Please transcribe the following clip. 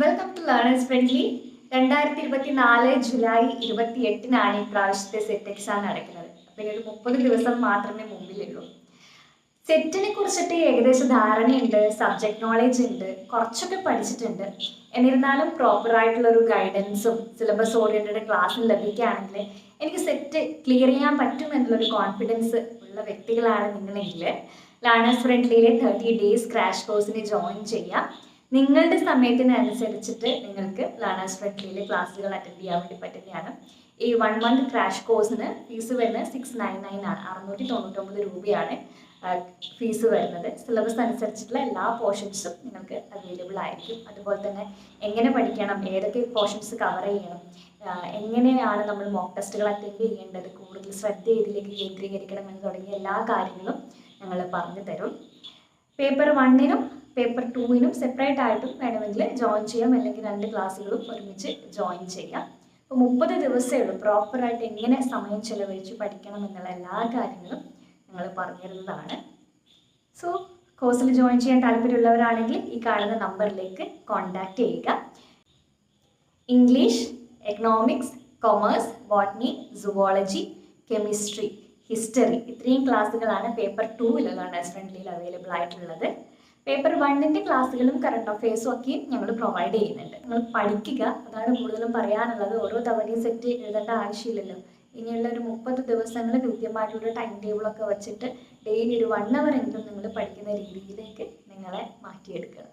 Welcome to learners friendly രണ്ടായിരത്തി ഇരുപത്തി നാല് ജൂലൈ ഇരുപത്തി എട്ടിനാണ് ഈ പ്രാവശ്യത്തെ സെറ്റ് എക്സാം നടക്കുന്നത്. അപ്പം ഇനി ഒരു മുപ്പത് ദിവസം മാത്രമേ മുമ്പിലുള്ളൂ. സെറ്റിനെ കുറിച്ചിട്ട് ഏകദേശം ധാരണയുണ്ട് സബ്ജക്ട് നോളേജ് ഉണ്ട് കുറച്ചൊക്കെ പഠിച്ചിട്ടുണ്ട്. എന്നിരുന്നാലും പ്രോപ്പർ ആയിട്ടുള്ള ഒരു ഗൈഡൻസും സിലബസ് ഓറിയന്റഡ് ക്ലാസ്സും ലഭിക്കുകയാണെങ്കിൽ എനിക്ക് സെറ്റ് ക്ലിയർ ചെയ്യാൻ പറ്റും എന്നുള്ളൊരു കോൺഫിഡൻസ് ഉള്ള വ്യക്തികളാണ് നിങ്ങളെങ്കിൽ. ലേണേഴ്സ് ഫ്രണ്ട്ലിയിലെ തേർട്ടി ഡേയ്സ് ക്രാഷ് കോഴ്സിന് ജോയിൻ ചെയ്യാം. നിങ്ങളുടെ സമയത്തിനനുസരിച്ചിട്ട് നിങ്ങൾക്ക് ലേണേഴ്സ് ഫ്രണ്ട്ലിയിലെ ക്ലാസ്സുകൾ അറ്റൻഡ് ചെയ്യാൻ വേണ്ടി പറ്റുന്നതാണ്. ഈ വൺ മന്ത് ക്രാഷ് കോഴ്സിന് ഫീസ് വരുന്നത് സിക്സ് നയൻ നയൻ ആണ്. അറുന്നൂറ്റി തൊണ്ണൂറ്റൊമ്പത് രൂപയാണ് ഫീസ് വരുന്നത്. സിലബസ് അനുസരിച്ചിട്ടുള്ള എല്ലാ പോർഷൻസും നിങ്ങൾക്ക് അവൈലബിൾ ആയിരിക്കും. അതുപോലെ തന്നെ എങ്ങനെ പഠിക്കണം ഏതൊക്കെ പോർഷൻസ് കവർ ചെയ്യണം എങ്ങനെയാണ് നമ്മൾ മോക്ക് ടെസ്റ്റുകൾ അറ്റൻഡ് ചെയ്യേണ്ടത് കൂടുതൽ ശ്രദ്ധ ഇതിലേക്ക് കേന്ദ്രീകരിക്കണം എന്ന് തുടങ്ങിയ എല്ലാ കാര്യങ്ങളും ഞങ്ങൾ പറഞ്ഞു തരും. പേപ്പർ വണ്ണിനും പേപ്പർ ടൂവിനും സെപ്പറേറ്റ് ആയിട്ടും വേണമെങ്കിൽ ജോയിൻ ചെയ്യാം. അല്ലെങ്കിൽ രണ്ട് ക്ലാസ്സുകളും ഒരുമിച്ച് ജോയിൻ ചെയ്യാം. അപ്പോൾ മുപ്പത് ദിവസമേ ഉള്ളൂ. പ്രോപ്പറായിട്ട് എങ്ങനെ സമയം ചെലവഴിച്ച് പഠിക്കണം എന്നുള്ള എല്ലാ കാര്യങ്ങളും ഞങ്ങൾ പറഞ്ഞിരുന്നതാണ്. സോ കോഴ്സിൽ ജോയിൻ ചെയ്യാൻ താല്പര്യമുള്ളവരാണെങ്കിൽ ഈ കാണുന്ന നമ്പറിലേക്ക് കോൺടാക്റ്റ് ചെയ്യുക. English economics commerce botany zoology chemistry history ഇത്രയും ക്ലാസ്സുകളാണ് പേപ്പർ ടൂവിലുള്ള ഫ്രണ്ട്ലിയിൽ അവൈലബിൾ ആയിട്ടുള്ളത്. പേപ്പർ വണ്ണിന്റെ ക്ലാസ്സുകളും കറണ്ട് അഫയേഴ്സും ഒക്കെയും ഞങ്ങൾ പ്രൊവൈഡ് ചെയ്യുന്നുണ്ട്. നിങ്ങൾ പഠിക്കുക. അതാണ് കൂടുതലും പറയാനുള്ളത്. ഓരോ തവണയും സെറ്റ് എഴുതേണ്ട ആവശ്യമില്ലല്ലോ. ഇനിയുള്ള ഒരു മുപ്പത് ദിവസങ്ങൾ കൃത്യമായിട്ടുള്ള ടൈം ടേബിളൊക്കെ വെച്ചിട്ട് ഡെയിലി ഒരു വൺ അവർ എങ്കിലും നിങ്ങൾ പഠിക്കുന്ന രീതിയിലേക്ക് നിങ്ങളെ മാറ്റിയെടുക്കണം.